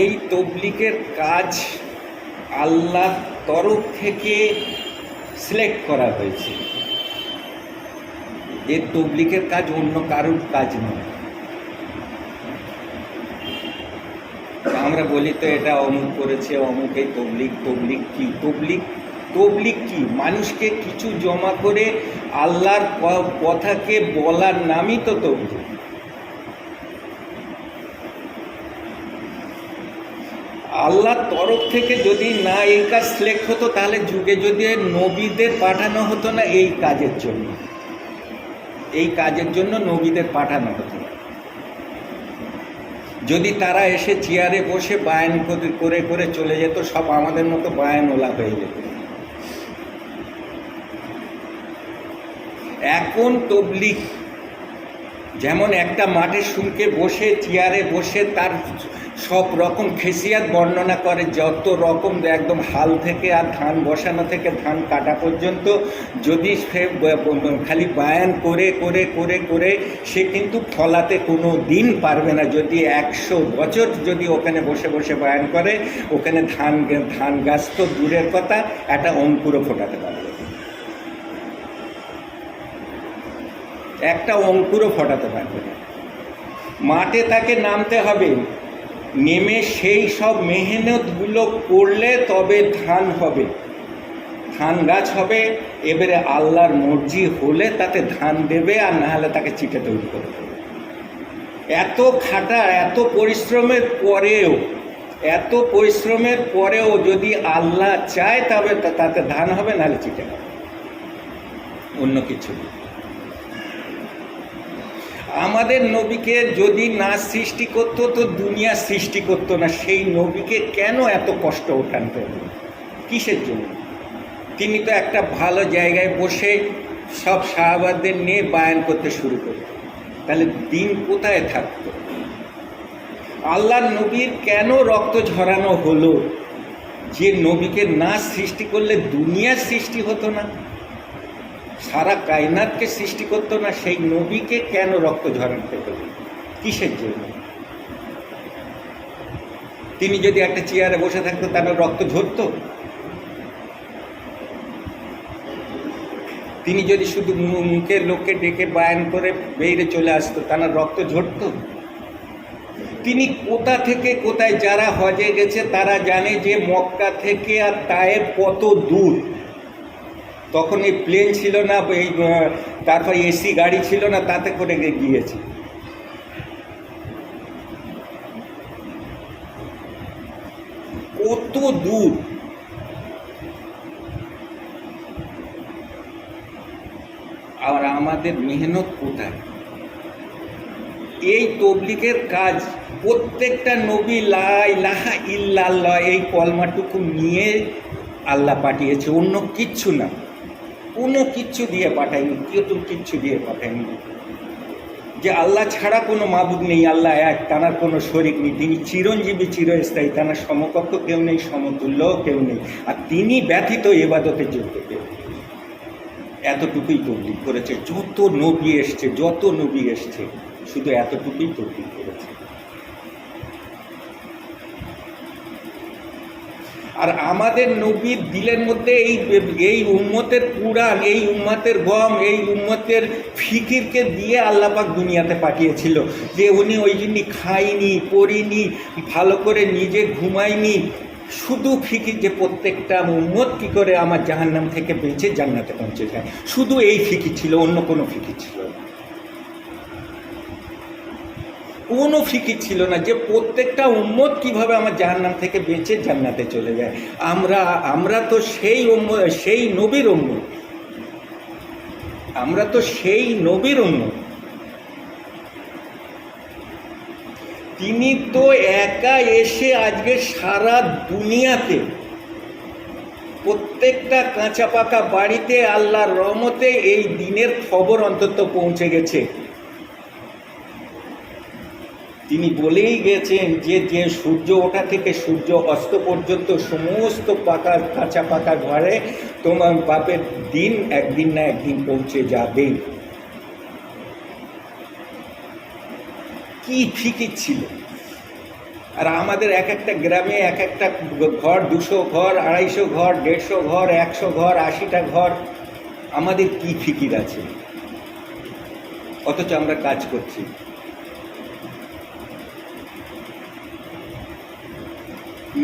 এই তবলিকের কাজ আল্লাহর তরফ থেকে সিলেক্ট করা হয়েছে। এ তবলিকের কাজ অন্য কারুর কাজ নয়। আমরা বলি তো এটা অমুক করেছে, অমুক এই তবলিক তবলিক কি? তবলিক তবলিক কি? মানুষকে কিছু জমা করে আল্লাহর কথাকে বলার নামই তো তবলিক আল্লাহর তরফ থেকে যদি না এই কাজ সিলেক্ট হতো, তাহলে যুগে যদি নবীদের পাঠানো হতো না এই কাজের জন্য। এই কাজের জন্য নবীদের পাঠানো হতো। যদি তারা এসে চেয়ারে বসে বায়ান করে- করে চলে যেত, সব আমাদের মতো বায়ান ওলা হয়ে যেত। এখন তবলিক যেমন একটা মাঠের শুনকে বসে চেয়ারে বসে তার সব রকম খেসিয়াত বর্ণনা করে, যত রকম একদম হাল থেকে আর ধান বসানো থেকে ধান কাটা পর্যন্ত যদি সে খালি বায়ান করে করে করে করে সে কিন্তু ফলাতে কোনো দিন পারবে না। যদি একশো বছর যদি ওখানে বসে বসে বায়ান করে, ওখানে ধান ধান গাছ তো দূরের কথা, একটা অঙ্কুরও ফোটাতে পারবে। একটা অঙ্কুরও ফোটাতে পারবে। মাঠে তাকে নামতে হবে। নেমে সেই সব মেহনতগুলো করলে তবে ধান হবে। ধান গাছ হবে, এবারে আল্লাহর মর্জি হলে তাতে ধান দেবে আর না হলে তাকে চিটে তৈরি করবে। এত খাটা, এত পরিশ্রমের পরেও, এত পরিশ্রমের পরেও যদি আল্লাহ চায় তবে তাতে ধান হবে নাহলে চিটে হবে। অন্য কিছু না। আমাদের নবীকে যদি না সৃষ্টি করতো, তো দুনিয়া সৃষ্টি করতো না। সেই নবীকে কেন এত কষ্ট ওঠানতে কিসের জন্য? তিনি তো একটা ভালো জায়গায় বসে সব সাহাবাদের নিয়ে বায়ান করতে শুরু করতেন তাহলে দিন কোথায় থাকতো? আল্লাহর নবীর কেন রক্ত ঝরানো হলো? যে নবীকে না সৃষ্টি করলে দুনিয়ার সৃষ্টি হতো না। সারা কায়নাতকে সৃষ্টি করতো না, সেই নবীকে কেন রক্ত ঝরাতে হলো কিসের জন্য? তিনি যদি একটা চেয়ারে বসে থাকতো, তাহলে রক্ত ঝরতো? তিনি যদি শুধু মুখে লোককে ডেকে বায়ান করে বেরিয়ে চলে আসতো তার রক্ত ঝরতো? তিনি কোথা থেকে কোথায় যারা হজে গেছে, তারা জানে যে মক্কা থেকে আর তায়েব কত দূর। তখন এই প্লেন ছিল না, এই তারপর এসি গাড়ি ছিল না, তাতে করে গিয়েছে। কত দূর? আর আমাদের মেহনত কোথায়? এই তবলিকের কাজ, প্রত্যেকটা নবী লা ইলাহা ইল্লাল্লাহ এই কলমাটুকু নিয়ে আল্লাহ পাঠিয়েছে, অন্য কিচ্ছু না। কোনো কিচ্ছু দিয়ে পাঠায়নি, কেউ কিচ্ছু দিয়ে পাঠায়নি। যে আল্লাহ ছাড়া কোনো মাবুদ নেই, আল্লাহ এক তানার কোনো শরিক নেই। তিনি চিরঞ্জীবী, চিরস্থায়ী তানার সমকক্ষ কেউ নেই, সমতুল্য কেউ নেই। আর তিনি ব্যথিত এবাদতের যোগ্য কেউ এতটুকুই তবলিক করেছে, যত নবী এসছে, যত নবী এসছে, শুধু এতটুকুই তবলিক করেছে। আর আমাদের নবীর দিলের মধ্যে এই এই উম্মতের কুরআন, এই উম্মতের গম, এই উম্মতের ফিকিরকে দিয়ে আল্লাপাক দুনিয়াতে পাঠিয়েছিল। যে উনি ওই জন্য খাইনি পড়িনি, ভালো করে নিজে ঘুমায়নি। শুধু ফিকির যে প্রত্যেকটা উম্মত কী করে আমার জাহান্নাম থেকে বেঁচে জান্নাতে পৌঁছে যায়। শুধু এই ফিকির ছিল, অন্য কোনো ফিকির ছিল না। কোনো ফিকির ছিল না যে প্রত্যেকটা উম্মত কীভাবে আমার জাহান্নাম থেকে বেঁচে জান্নাতে চলে যায়। আমরা আমরা তো সেই উম্ম, সেই নবীর উম্মত। আমরা তো সেই নবীর উম্মত। তিনি তো একা এসে আজকে সারা দুনিয়াতে প্রত্যেকটা কাঁচা পাকা বাড়িতে আল্লাহর রহমতে এই দিনের খবর অন্তত পৌঁছে গেছে। তিনি বলেই গেছেন যে যে সূর্য ওঠা থেকে সূর্য অস্ত পর্যন্ত সমস্ত পাকা কাঁচা পাকা ঘরে তোমার বাপের দিন একদিন না একদিন পৌঁছে যাবেই কি ফিকির ছিল? আর আমাদের এক একটা গ্রামে এক একটা ঘর দুশো ঘর, আড়াইশো ঘর, দেড়শো ঘর, একশো ঘর, আশিটা ঘর। আমাদের কি ফিকির আছে? অথচ আমরা কাজ করছি।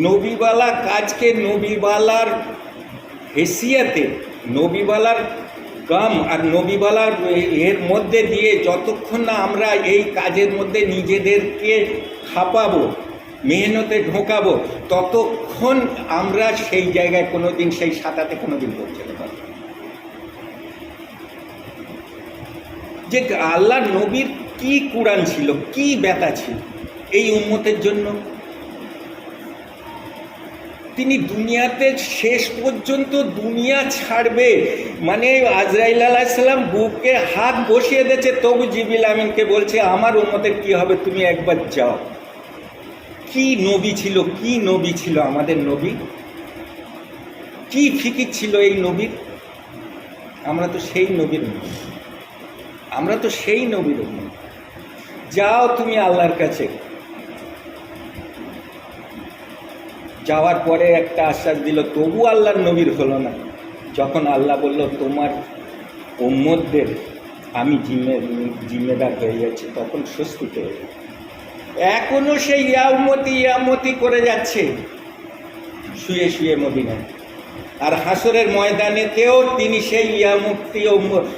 নবীবালা কাজকে নবীবালার হেসিয়াতে নবীবালার কাম আর নবীবালার এর মধ্যে দিয়ে যতক্ষণ না আমরা এই কাজের মধ্যে নিজেদেরকে খাপাবো, মেহনতে ঢোকাবো, ততক্ষণ আমরা সেই জায়গায় কোনো দিন সেই সাঁতাতে কোনো দিন পৌঁছাতে পারব। যে আল্লাহ নবীর কি কুরআন ছিল, কি ব্যথা ছিল, এই উম্মতের জন্য তিনি দুনিয়াতে শেষ পর্যন্ত দুনিয়া ছাড়বে। মানে আজরাইল আলাহিসাল্লাম বুকে হাত বসিয়ে দিয়েছে, তবু জিবিল আমিনকে বলছে, আমার উন্মতের কি হবে? তুমি একবার যাও। কি নবী ছিল? কি নবী ছিল আমাদের নবী? কি ফিকির ছিল এই নবীর? আমরা তো সেই নবীর আমরা তো সেই নবীর যাও তুমি আল্লাহর কাছে। যাওয়ার পরে একটা আশ্বাস দিল, তবু আল্লাহর নবীর হলো না। যখন আল্লাহ বলল, তোমার উম্মতদের আমি জিম্মে জিম্মেদার হয়ে যাচ্ছি তখন স্বস্তি পেয়ে গেল। এখনও সেই ইয়ামতি ইয়ামতি করে যাচ্ছে। শুয়ে শুয়ে মদিনায়। আর হাসরের ময়দানেতেও তিনি সেই ইয়ামুক্তি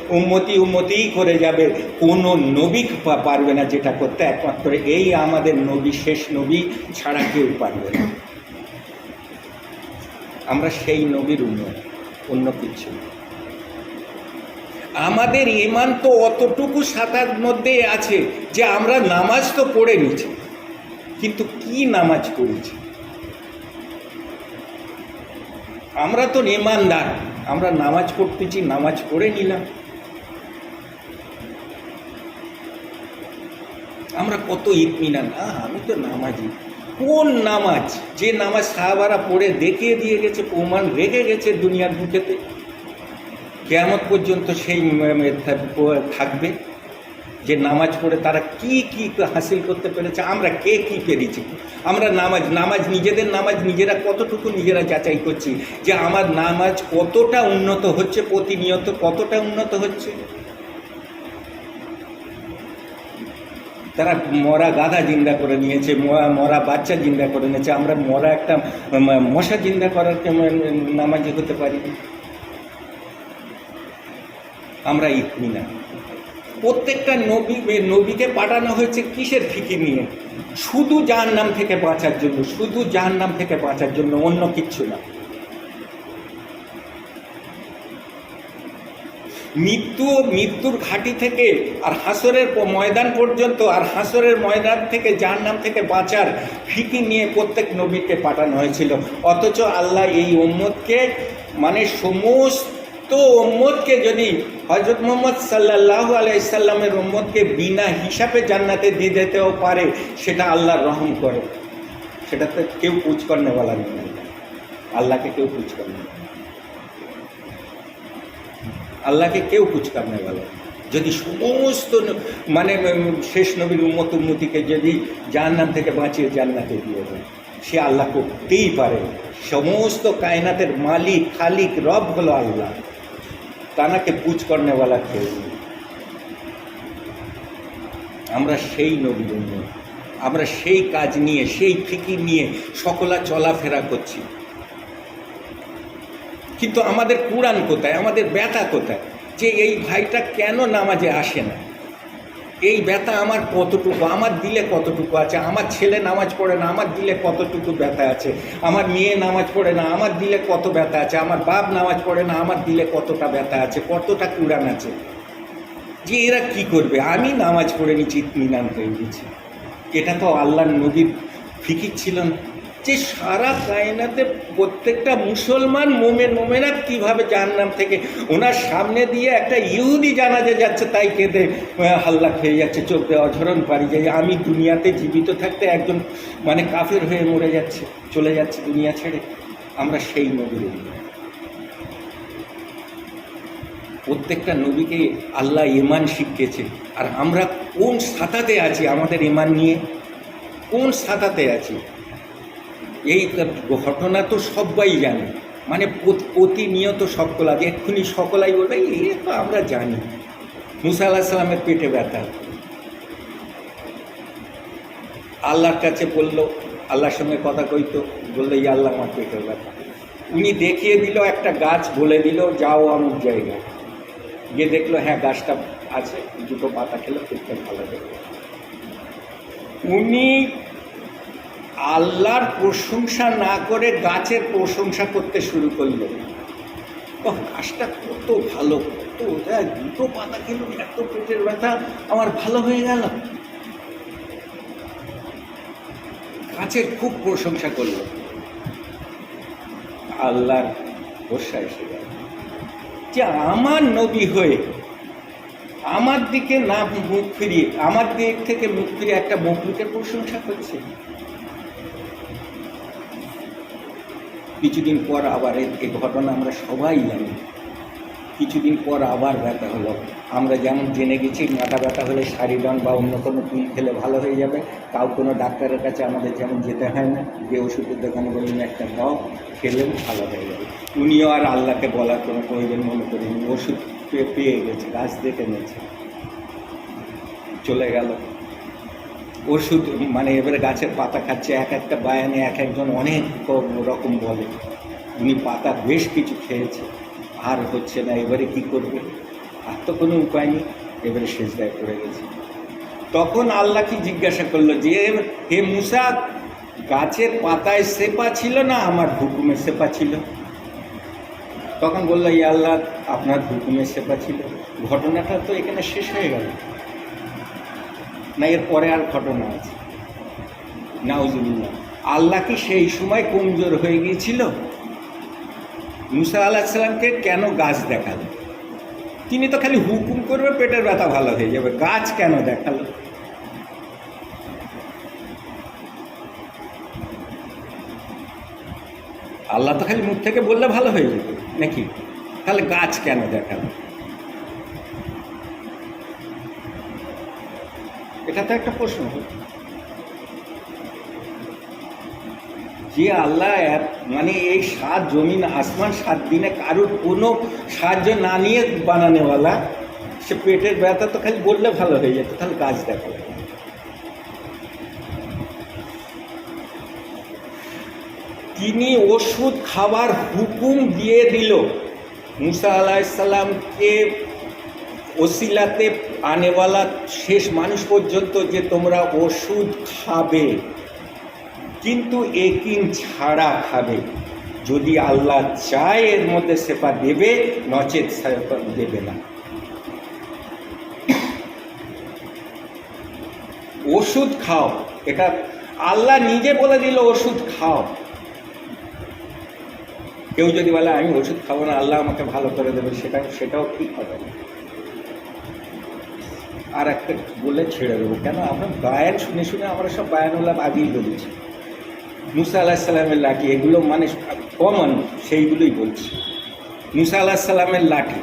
উন্মতি উন্মতিই করে যাবে। কোনো নবী পারবে না যেটা করতে। একমাত্র এই আমাদের নবী, শেষ নবী ছাড়া কেউ পারবে না। আমরা সেই নবীর উন্নত অন্য কিছু। আমাদের ইমান তো অতটুকু সাঁতার মধ্যে আছে যে আমরা নামাজ তো পড়ে নিচ্ছি কিন্তু কি নামাজ পড়েছি? আমরা তো ইমানদার আমরা নামাজ পড়তেছি, নামাজ পড়ে নিলাম। আমরা কত ইতমিনান? আমি তো নামাজি। কোন নামাজ? যে নামাজ সাহাবারা পড়ে দেখিয়ে দিয়ে গেছে, প্রমাণ রেখে গেছে দুনিয়ার বুকেতে, কেয়ামত পর্যন্ত সেই থাকবে। যে নামাজ পড়ে তারা কি কি হাসিল করতে পেরেছে, আমরা কে, কি পেরেছি? আমরা নামাজ নামাজ নিজেদের নামাজ, নিজেরা কতটুকু নিজেরা যাচাই করছি? যে আমার নামাজ কতটা উন্নত হচ্ছে, প্রতিনিয়ত কতটা উন্নত হচ্ছে? তারা মরা গাধা জিন্দা করে নিয়েছে, মরা বাচ্চা জিন্দা করে নিয়েছে। আমরা মরা একটা মশা জিন্দা করার নামাজি হতে পারি? না। আমরা ইতমিনা প্রত্যেকটা নবী, নবীকে পাঠানো হয়েছে কিসের ফিকির নিয়ে? শুধু যার নাম থেকে বাঁচার জন্য, শুধু যার নাম থেকে বাঁচার জন্য অন্য কিচ্ছু না। মৃত্যু, মৃত্যুর ঘাটি থেকে আর হাসরের ময়দান পর্যন্ত আর হাসরের ময়দান থেকে যার নাম থেকে বাঁচার ফিকির নিয়ে প্রত্যেক নবীকে পাঠানো হয়েছিল। অথচ আল্লাহ এই উম্মতকে মানে সমস্ত উম্মতকে যদি হজরত মোহাম্মদ সাল্লাহ আলাইসাল্লামের উম্মতকে বিনা হিসাবে জান্নাতে দিয়ে দিতেও পারে, সেটা আল্লাহর রহম করে। সেটাতে কেউ পুজ করনেওয়ালা নেই আল্লাহকে কেউ পুজ করনে আল্লাহকে কেউ কুচকামনে বলে। যদি সমস্ত মানে শেষ নবীর উন্মত উন্নতিকে যদি নাম থেকে বাঁচিয়ে জান্নাতে দিয়ে দেয়, সে আল্লাহ করতেই পারে। সমস্ত কায়নাতের মালিক, খালিক, রব হলো আল্লাহ। তানাকে পুজ কর্নেওয়ালা কেউ আমরা সেই নবীর আমরা সেই কাজ নিয়ে, সেই ফিকির নিয়ে সকলা চলাফেরা করছি। কিন্তু আমাদের কোরআন কোথায়? আমাদের ব্যথা কোথায়? যে এই ভাইটা কেন নামাজে আসে না? এই ব্যথা আমার কতটুকু? আমার দিলে কতটুকু আছে? আমার ছেলে নামাজ পড়ে না? আমার দিলে কতটুকু ব্যথা আছে? আমার মেয়ে নামাজ পড়ে না? আমার দিলে কত ব্যথা আছে? আমার বাপ নামাজ পড়ে না? আমার দিলে কতটা ব্যথা আছে? কতটা কোরআন আছে? যে এরা কি করবে? আমি নামাজ পড়ে নিচ্ছি ইতমিনান হয়ে গেছি। এটা তো আল্লাহর নবীর ফিকির ছিল না। যে সারা কায়নাতে প্রত্যেকটা মুসলমান, মোমেন মোমেনাত কীভাবে জাহান্নাম থেকে ওনার সামনে দিয়ে একটা ইহুদি জানাজে যাচ্ছে, তাই কেঁদে হাল্লা খেয়ে যাচ্ছে, চোখ দিয়ে অঝরণ পারি যাই আমি দুনিয়াতে জীবিত থাকতে একজন মানে কাফের হয়ে মরে যাচ্ছে, চলে যাচ্ছে দুনিয়া ছেড়ে। আমরা সেই নবীর প্রত্যেকটা নবীকে আল্লাহ ইমান শিখিয়েছে। আর আমরা কোন সাতাতে আছি আমাদের ইমান নিয়ে? কোন সাদাতে আছি? এই ঘটনা তো সবাই জানে। মানে প্রত- প্রতিনিয়ত সকলা, এক্ষুনি সকলাই বলবে, এ তো আমরা জানি। মুসা আল্লাহ সাল্লামের পেটে ব্যথা। আল্লাহর কাছে বলল, আল্লাহর সঙ্গে কথা কইত, বলল, এই আল্লাহ আমার পেটে ব্যথা। উনি দেখিয়ে দিল, একটা গাছ বলে দিল, যাও অমুক জায়গায় গিয়ে দেখল হ্যাঁ গাছটা আছে, দুটো পাতা খেলে পেটটা ভালো উনি আল্লাহর প্রশংসা না করে গাছের প্রশংসা করতে শুরু করল। গাছটা কত ভালো, কত দুটো পাতা খেলো, এত পেটের ব্যথা, আমার ভালো হয়ে গেল। গাছের খুব প্রশংসা করল। আল্লাহর ভরসা এসে গেল। যে আমার নবী হয়ে আমার দিকে না মুখ ফিরিয়ে, আমার দিক থেকে মুখ ফিরিয়ে একটা মখলুকের প্রশংসা করছে। কিছুদিন পর আবার এ ঘটনা আমরা সবাই জানি। কিছুদিন পর আবার ব্যথা হলো। আমরা যেমন জেনে গেছি, মাথা ব্যথা হলে শাড়িডন বা অন্য কোনো পিল খেলে ভালো হয়ে যাবে। তাও কোনো ডাক্তারের কাছে আমাদের যেমন যেতে হয় না, যে ওষুধের দোকানে বলুন, একটা দাও খেলেও ভালো হয়ে যাবে। উনিও আর আল্লাহকে বলার কোনো প্রয়োজন মনে করিনি ওষুধ পেয়ে গেছে, গাছ দেখে নিয়েছে। চলে গেল। ওষুধ মানে এবারে গাছের পাতা খাচ্ছে, এক একটা বায়ানে এক একজন অনেক রকম বলে। উনি পাতা বেশ কিছু খেয়েছে, আর হচ্ছে না এবারে কি করবে? আর তো কোনো উপায় নেই, এবারে সেজদায় পড়ে গেছে। তখন আল্লাহ কি জিজ্ঞাসা করল যে, হে মুসা, গাছের পাতায় সেপা ছিল না আমার হুকুমে সেপা ছিল? তখন বলল এই আল্লাহ, আপনার হুকুমে সেপা ছিল। ঘটনাটা তো এখানে শেষ হয়ে গেল। না, এর পরে আর ঘটনা আছে। নাউজুবিল্লাহ। আল্লাহ কি সেই সময় কমজোর হয়ে গিয়েছিল? মুসা আল্লাহ সাল্লামকে কেন গাছ দেখাল? তিনি তো খালি হুকুম করবে, পেটের ব্যথা ভালো হয়ে যাবে, গাছ কেন দেখাল? আল্লাহ তো খালি মুখ থেকে বললে ভালো হয়ে যাবে নাকি? তাহলে গাছ কেন দেখাল? এটা তো একটা প্রশ্ন। যে আল্লাহ মানে এই সাত জমিন, আসমান সাত দিনে কারোর কোনো সাহায্য না নিয়ে বানানেওয়ালা, সে পেটের ব্যথা তো খালি বললে ভালো হয়ে যেত, তাহলে গাছ দেখো। তিনি ওষুধ খাবার হুকুম দিয়ে দিল। মুসা আলাহিসাল্লামকে ওসিলাতে আনেওয়ালা শেষ মানুষ পর্যন্ত যে তোমরা ওষুধ খাবে, কিন্তু একিন ছাড়া খাবে। যদি আল্লাহ চায়, এর মধ্যে সেপা দেবে, নচেত দেবে না। ওষুধ খাও। এটা আল্লাহ নিজে বলে দিল, ওষুধ খাও। কেউ যদি বলে, আমি ওষুধ খাব না, আল্লাহ আমাকে ভালো করে দেবে। সেটা সেটাও ঠিক হবে না। আর একটা বলে ছেড়ে দেবো কেন আমরা বায়ান শুনে শুনে আমরা সব বায়ানুল্লাহ আগেই বলেছি। মুসা আল্লাহ সাল্লামের লাঠি, এগুলো মানে কমন, সেইগুলোই বলছি। মুসা আল্লাহ সাল্লামের লাঠি,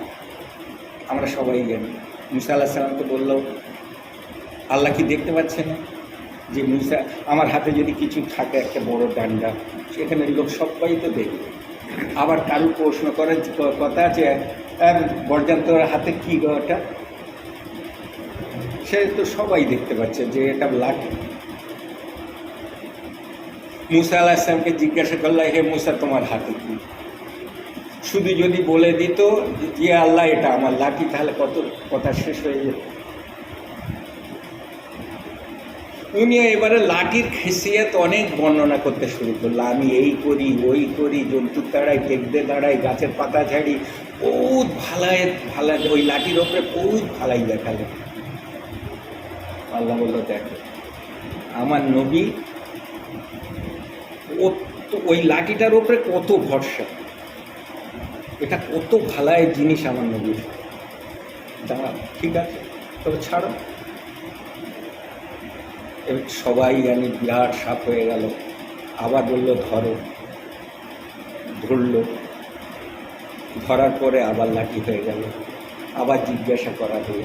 আমরা সবাই জানি। মুসা আল্লাহ সাল্লামকে বলল, আল্লাহ কি দেখতে পাচ্ছে না যে মুসা, আমার হাতে যদি কিছু থাকে, একটা বড় ডান্ডা, সেখানে লোক সবাই তো দেখবে। আবার কারু প্রশ্ন করার কথা আছে বরযান্তর হাতে কী ওটা সে তো সবাই দেখতে পাচ্ছে যে এটা লাঠি। মুসা আল্লাহ ইসলামকে জিজ্ঞাসা করল, হে মুসা, তোমার হাতে কি? শুধু যদি বলে দিত যে আল্লাহ, এটা আমার লাঠি, তাহলে কত কথা শেষ হয়ে যেত। উনি এবারে লাঠির খেসিয়াত অনেক বর্ণনা করতে শুরু করল। আমি এই করি, ওই করি জন্তুর তাড়াই টেকদে দাঁড়াই গাছের পাতা ঝাড়ি, বহুত ভালাই ভালাই ওই লাঠির ওপরে বহুত ভালাই দেখাল। আল্লাহ বলল, দেখো, আমার নবী ওই লাঠিটার ওপরে কত ভরসা। এটা কত ভালাই জিনিস আমার নবীর। দাঁড়া ঠিক আছে, তবে ছাড়ো। এবার সবাই জানি বিরাট সাপ হয়ে গেল। আবার বলল, ধরো। ধরলো। ধরার পরে আবার লাঠি হয়ে গেল। আবার জিজ্ঞাসা করা হলো।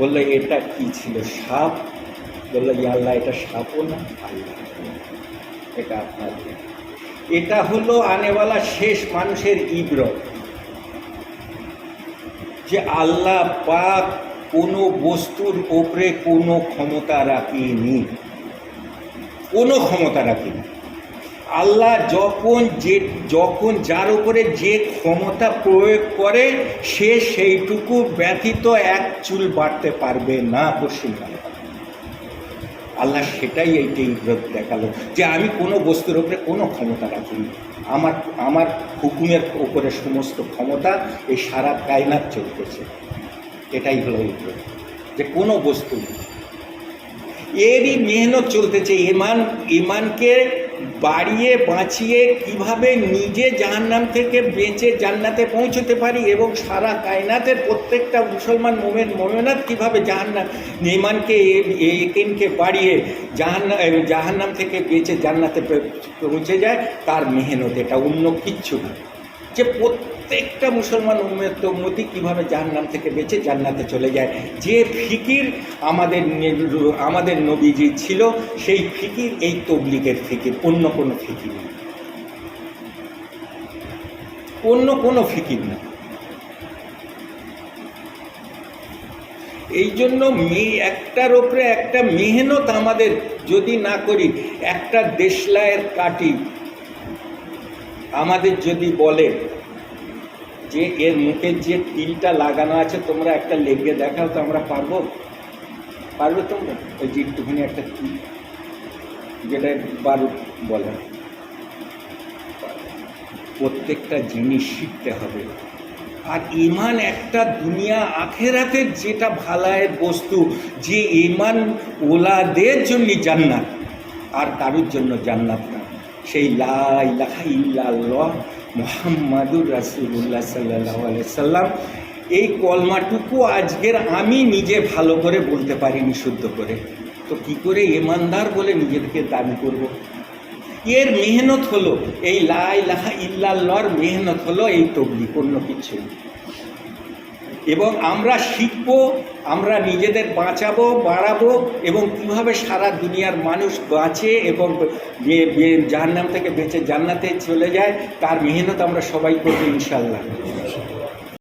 বলল এটা কি ছিল? সাপ? বলল আল্লাহ এটা সাপও না, আল্লাহ। এটা আপনার এটা হলো আনেওয়ালা শেষ মানুষের ইব্রত। যে আল্লাহ পাক কোনো বস্তুর ওপরে কোনো ক্ষমতা রাখেনি। কোনো ক্ষমতা রাখেনি। আল্লাহ যখন যে, যখন যার উপরে যে ক্ষমতা প্রয়োগ করে, সে সেইটুকু ব্যতীত এক চুল বাড়তে পারবে না, পশ্চিম আল্লাহ সেটাই এইটা ইব্রত দেখাল, যে আমি কোনো বস্তুর উপরে কোনো ক্ষমতা রাখিনি। আমার আমার হুকুমের উপরে সমস্ত ক্ষমতা এই সারা কায়নাত চলতেছে। এটাই হলো ইব্রত যে কোনো বস্তু এরই মেহনত চলতেছে ইমান ইমানকে বাড়িয়ে, বাঁচিয়ে কীভাবে নিজে জাহান্নাম থেকে বেঁচে জান্নাতে পৌঁছতে পারি এবং সারা কায়নাতের প্রত্যেকটা মুসলমান মোমেন, মোমেনাত কীভাবে জাহান্নাম নেমানকে একেনকে বাড়িয়ে জাহান্না জাহান্নাম থেকে বেঁচে জান্নাতে পৌঁছে যায়, তার মেহনত এটা অন্য কিচ্ছু না। যে প্রত্যেকটা মুসলমান উম্মতি কীভাবে জাহান্নাম থেকে বেঁচে জান্নাতে চলে যায়, যে ফিকির আমাদের আমাদের নবীজি ছিল, সেই ফিকির এই তবলিগের ফিকির, অন্য কোনো ফিকির না। অন্য কোনো ফিকির না। এই জন্য একটার ওপরে একটা মেহনত আমাদের যদি না করি, একটা দেশলায়ের কাটি আমাদের যদি বলে যে এর মুখে যে তিলটা লাগানো আছে, তোমরা একটা লেগে দেখাও তো আমরা পারব? পারবে তোমরা? ওই যে একটুখানি একটা তিল, যেটা বারুদ বলে। প্রত্যেকটা জিনিস শিখতে হবে। আর ইমান একটা দুনিয়া আখেরাতের যেটা ভালায়ের বস্তু, যে ইমান ওলাদের জন্য জান্নাত, আর কারুর জন্য জান্নাত না। সেই লা ইলাহা ইল্লাল্লাহ মুহাম্মাদুর রাসূলুল্লাহ সাল্লাল্লাহু আলাইহি সাল্লাম এই কলমাটুকু আজকের আমি নিজে ভালো করে বলতে পারিনি শুদ্ধ করে তো কি করে ইমানদার বলে নিজেদেরকে দাবি করব। এর মেহনত হলো, এই লা ইলাহা ইল্লাল্লাহর মেহনত হলো এই তবলিক অন্য কিছু। এবং আমরা শিখব, আমরা নিজেদের বাঁচাবো, বাড়াবো এবং কীভাবে সারা দুনিয়ার মানুষ বাঁচে এবং জাহান্নাম থেকে বেঁচে জান্নাতে চলে যায়, তার মেহনত আমরা সবাই করব ইনশাল্লাহ